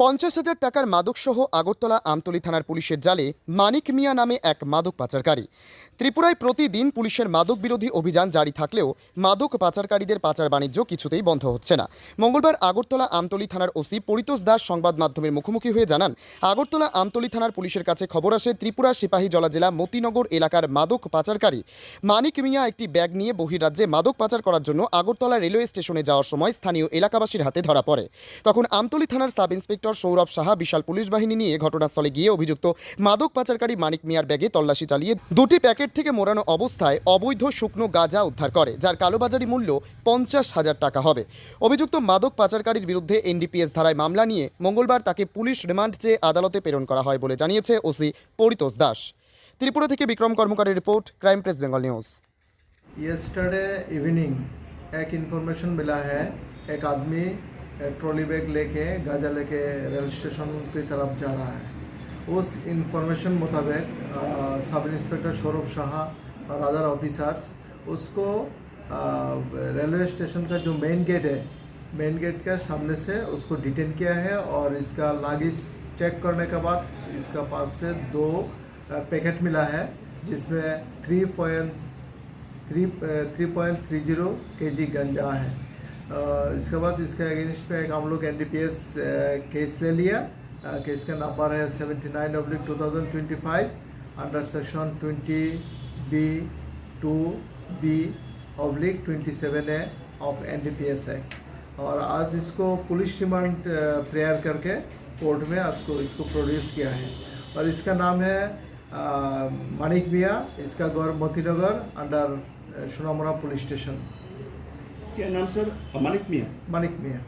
পঞ্চাশ হাজার টাকার মাদকসহ আগরতলা আমতলী থানার পুলিশের জালে মানিক মিয়া নামে এক মাদক পাচারকারী। ত্রিপুরায় প্রতিদিন পুলিশের মাদক বিরোধী অভিযান জারি থাকলেও মাদক পাচারকারীদের পাচার বাণিজ্য কিছুতেই বন্ধ হচ্ছে না। মঙ্গলবার আগরতলা আমতলী থানার ওসি পরিতোষ দাস সংবাদ মাধ্যমের মুখোমুখি হয়ে জানান, আগরতলা আমতলী থানার পুলিশের কাছে খবর আসে ত্রিপুরা সিপাহীজলা জেলা মতিনগর এলাকার মাদক পাচারকারী। মানিক মিয়া একটি ব্যাগ নিয়ে বহিরাজ্যে মাদক পাচার করার জন্য আগরতলা রেলওয়ে স্টেশনে যাওয়ার সময় স্থানীয় এলাকাবাসীর হাতে ধরা পড়ে। তখন আমতলী থানার sub inspector সৌরভ সাহা বিশাল পুলিশ বাহিনী নিয়ে ঘটনাস্থলে গিয়ে অভিযুক্ত মাদক পাচারকারী মানিক মিয়ার ব্যাগে তল্লাশি চালিয়ে দুটি প্যাকেট থেকে মোড়ানো অবস্থায় অবৈধ শুকনো গাঁজা উদ্ধার করে যার কালোবাজারি মূল্য পঞ্চাশ হাজার টাকা হবে অভিযুক্ত মাদক পাচারকারীর বিরুদ্ধে এনডিপিএস ধারায় মামলা নিয়ে মঙ্গলবার তাকে পুলিশ রিমান্ড চেয়ে আদালতে প্রেরণ করা হয় বলে জানিয়েছে ওসি পরিতোষ দাস ত্রিপুরা থেকে Bikram কর্মকারের report crime press Bengal news yesterday evening एक इंफॉर्मेशन मिला है एक आदमी एक ट्रॉली बैग लेके, गाजा लेके रेल स्टेशन की तरफ़ जा रहा है। उस इंफॉर्मेशन मुताबिक सब इंस्पेक्टर सौरभ शाह और अदर ऑफिसर्स उसको रेलवे स्टेशन का जो मेन गेट है मेन गेट के सामने से उसको डिटेन किया है और इसका लागेज चेक करने के बाद इसका पास से दो पैकेट मिला है, जिसमें three point three three point three zero K G गंजा है। इसके बाद इसके अगेंस्ट एक हम लोग N D P S case ले लिया। केस का नंबर है seventy nine oblique two thousand twenty five under section twenty B two B oblique twenty seven A of N D P S act और आज इसको पुलिस रिमांड प्रेयर करके court में इसको इसको प्रोड्यूस किया है। और इसका नाम है मानिक मिया। इसका Gaur Motinagar under Sonamura police station क्या नाम सर मानिक मिया मानिक मिया